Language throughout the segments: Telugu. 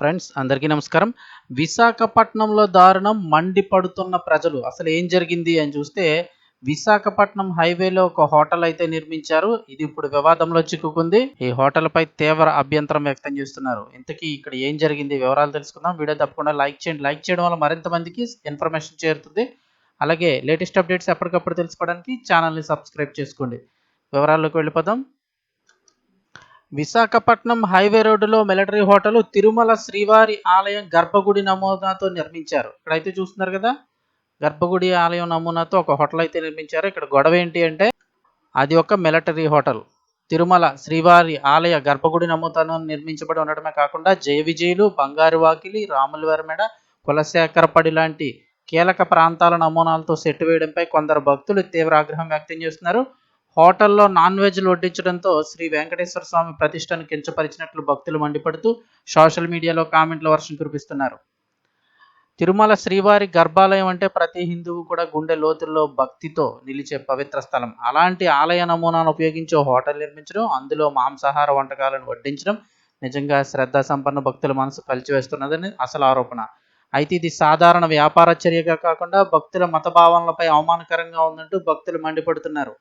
ఫ్రెండ్స్ అందరికీ నమస్కారం. విశాఖపట్నంలో దారుణం మండిపడుతున్న ప్రజలు. అసలు ఏం జరిగింది అని చూస్తే విశాఖపట్నం హైవేలో ఒక హోటల్ అయితే నిర్మించారు. ఇది ఇప్పుడు వివాదంలో చిక్కుకుంది. ఈ హోటల్ పై తీవ్ర అభ్యంతరం వ్యక్తం చేస్తున్నారు. ఇంతకీ ఇక్కడ ఏం జరిగింది? వివరాలు తెలుసుకుందాం. వీడియో తప్పకుండా లైక్ చేయండి. లైక్ చేయడం వల్ల మరింత మందికి ఇన్ఫర్మేషన్ చేరుతుంది. అలాగే లేటెస్ట్ అప్డేట్స్ ఎప్పటికప్పుడు తెలుసుకోవడానికి ఛానల్ని సబ్స్క్రైబ్ చేసుకోండి. వివరాల్లోకి వెళ్ళిపోదాం. విశాఖపట్నం హైవే రోడ్డులో మిలిటరీ హోటల్ తిరుమల శ్రీవారి ఆలయం గర్భగుడి నమూనాతో నిర్మించారు. ఇక్కడైతే చూస్తున్నారు కదా గర్భగుడి ఆలయం నమూనాతో ఒక హోటల్ అయితే నిర్మించారు. ఇక్కడ గొడవ ఏంటి అంటే అది ఒక మిలిటరీ హోటల్. తిరుమల శ్రీవారి ఆలయ గర్భగుడి నమూనాతో నిర్మించబడి ఉండడమే కాకుండా జయ విజయులు బంగారు వాకిలి రాములవారిమెడ కులశేఖరపడి లాంటి కీలక ప్రాంతాల నమూనాలతో సెట్ వేయడంపై కొందరు భక్తులు తీవ్ర ఆగ్రహం వ్యక్తం చేస్తున్నారు. హోటల్లో నాన్ వెజ్లు వడ్డించడంతో శ్రీ వెంకటేశ్వర స్వామి ప్రతిష్టను కించపరిచినట్లు భక్తులు మండిపడుతూ సోషల్ మీడియాలో కామెంట్ల వర్షం కురిపిస్తున్నారు. తిరుమల శ్రీవారి గర్భాలయం అంటే ప్రతి హిందువు కూడా గుండె లోతుల్లో భక్తితో నిలిచే పవిత్ర స్థలం. అలాంటి ఆలయ నమూనాను ఉపయోగించి హోటల్ నిర్మించడం అందులో మాంసాహార వంటకాలను వడ్డించడం నిజంగా శ్రద్ధా సంపన్న భక్తుల మనసు కలిచివేస్తున్నదని అసలు ఆరోపణ. అయితే ఇది సాధారణ వ్యాపార చర్యగా కాకుండా భక్తుల మత భావనలపై అవమానకరంగా ఉందంటూ భక్తులు మండిపడుతున్నారు.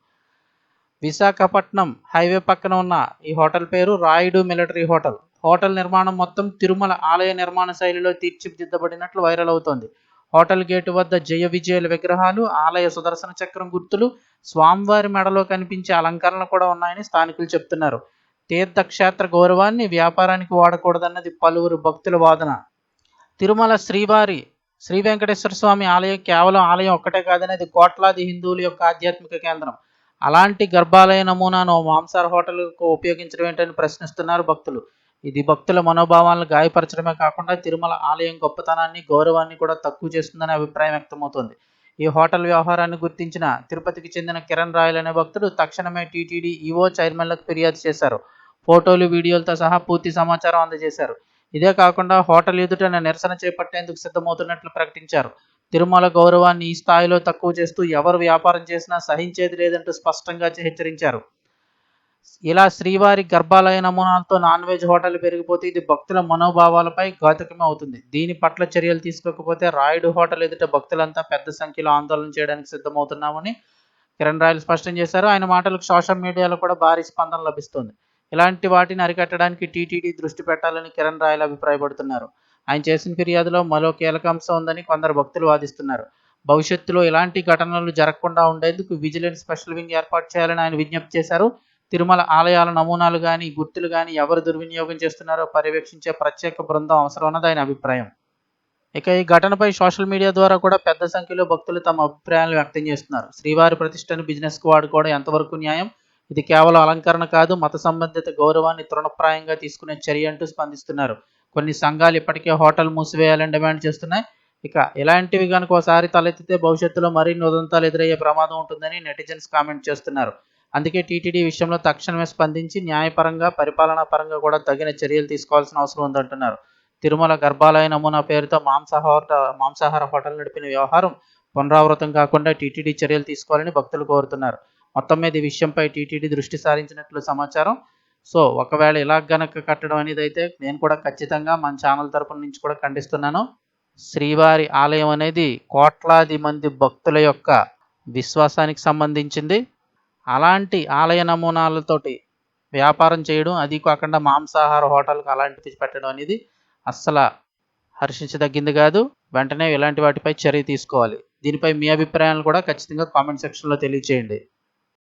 విశాఖపట్నం హైవే పక్కన ఉన్న ఈ హోటల్ పేరు రాయుడు మిలిటరీ హోటల్. హోటల్ నిర్మాణం మొత్తం తిరుమల ఆలయ నిర్మాణ శైలిలో తీర్చిదిద్దబడినట్లు వైరల్ అవుతోంది. హోటల్ గేటు వద్ద జయ విజయుల విగ్రహాలు ఆలయ సుదర్శన చక్రం గుర్తులు స్వామివారి మెడలో కనిపించే అలంకరణలు కూడా ఉన్నాయని స్థానికులు చెప్తున్నారు. తీర్థక్షేత్ర గౌరవాన్ని వ్యాపారానికి వాడకూడదన్నది పలువురు భక్తుల వాదన. తిరుమల శ్రీవారి శ్రీ వెంకటేశ్వర స్వామి ఆలయం కేవలం ఆలయం ఒక్కటే కాదనేది కోట్లాది హిందువుల యొక్క ఆధ్యాత్మిక కేంద్రం. అలాంటి గర్భాలయ నమూనాను మాంసాహార హోటల్కు ఉపయోగించడం ఏంటని ప్రశ్నిస్తున్నారు భక్తులు. ఇది భక్తుల మనోభావాలను గాయపరచడమే కాకుండా తిరుమల ఆలయం గొప్పతనాన్ని గౌరవాన్ని కూడా తక్కువ చేస్తుందనే అభిప్రాయం వ్యక్తమవుతోంది. ఈ హోటల్ వ్యవహారాన్ని గుర్తించిన తిరుపతికి చెందిన కిరణ్ రాయల్ అనే భక్తుడు తక్షణమే టీటీడీ ఈవో చైర్మన్లకు ఫిర్యాదు చేశారు. ఫోటోలు వీడియోలతో సహా పూర్తి సమాచారం అందజేశారు. ఇదే కాకుండా హోటల్ ఎదుట నిరసన చేపట్టేందుకు సిద్ధమవుతున్నట్లు ప్రకటించారు. తిరుమల గౌరవాన్ని ఈ స్థాయిలో తక్కువ చేస్తూ ఎవరు వ్యాపారం చేసినా సహించేది లేదంటూ స్పష్టంగా హెచ్చరించారు. ఇలా శ్రీవారి గర్భాలయ నమూనాలతో నాన్ వెజ్ హోటల్ పెరిగిపోతే ఇది భక్తుల మనోభావాలపై ఘాతకమే అవుతుంది. దీని పట్ల చర్యలు తీసుకోకపోతే రాయుడు హోటల్ ఎదుట భక్తులంతా పెద్ద సంఖ్యలో ఆందోళన చేయడానికి సిద్ధమవుతున్నామని కిరణ్ రాయలు స్పష్టం చేశారు. ఆయన మాటలకు సోషల్ మీడియాలో కూడా భారీ స్పందన లభిస్తుంది. ఇలాంటి వాటిని అరికట్టడానికి టీటీడీ దృష్టి పెట్టాలని కిరణ్ రాయలు అభిప్రాయపడుతున్నారు. ఆయన చేసిన ఫిర్యాదులో మరో కీలక అంశం ఉందని కొందరు భక్తులు వాదిస్తున్నారు. భవిష్యత్తులో ఇలాంటి ఘటనలు జరగకుండా ఉండేందుకు విజిలెన్స్ స్పెషల్ వింగ్ ఏర్పాటు చేయాలని ఆయన విజ్ఞప్తి చేశారు. తిరుమల ఆలయాల నమూనాలు కానీ గుర్తులు కానీ ఎవరు దుర్వినియోగం చేస్తున్నారో పర్యవేక్షించే ప్రత్యేక బృందం అవసరం అన్నది ఆయన అభిప్రాయం. ఇక ఈ ఘటనపై సోషల్ మీడియా ద్వారా కూడా పెద్ద సంఖ్యలో భక్తులు తమ అభిప్రాయాలను వ్యక్తం చేస్తున్నారు. శ్రీవారి ప్రతిష్టను బిజినెస్కు వాడుకోవడం ఎంతవరకు న్యాయం? ఇది కేవలం అలంకరణ కాదు మత సంబంధిత గౌరవాన్ని తృణప్రాయంగా తీసుకునే చర్య అంటూ స్పందిస్తున్నారు. కొన్ని సంఘాలు ఇప్పటికే హోటల్ మూసివేయాలని డిమాండ్ చేస్తున్నాయి. ఇక ఇలాంటివి కనుక ఒకసారి తలెత్తితే భవిష్యత్తులో మరిన్ని ఉదంతాలు ఎదురయ్యే ప్రమాదం ఉంటుందని నెటిజన్స్ కామెంట్ చేస్తున్నారు. అందుకే టీటీడీ విషయంలో తక్షణమే స్పందించి న్యాయపరంగా పరిపాలనా పరంగా కూడా తగిన చర్యలు తీసుకోవాల్సిన అవసరం ఉందంటున్నారు. తిరుమల గర్భాలయ నమూనా పేరుతో మాంసాహార మాంసాహార హోటల్ నడిపిన వ్యవహారం పునరావృతం కాకుండా టీటీడీ చర్యలు తీసుకోవాలని భక్తులు కోరుతున్నారు. మొత్తం మీద ఈ విషయంపై టీటీడీ దృష్టి సారించినట్లు సమాచారం సో ఒకవేళ ఇలా గనక కట్టడం అనేది అయితే నేను కూడా ఖచ్చితంగా మన ఛానల్ తరపున నుంచి కూడా ఖండిస్తున్నాను. శ్రీవారి ఆలయం అనేది కోట్లాది మంది భక్తుల యొక్క విశ్వాసానికి సంబంధించింది. అలాంటి ఆలయ నమూనాలతోటి వ్యాపారం చేయడం అది కాకుండా మాంసాహార హోటల్కి అలాంటిది పెట్టడం అనేది అస్సలు హర్షించదగ్గింది కాదు. వెంటనే ఇలాంటి వాటిపై చర్య తీసుకోవాలి. దీనిపై మీ అభిప్రాయాలను కూడా ఖచ్చితంగా కామెంట్ సెక్షన్లో తెలియచేయండి.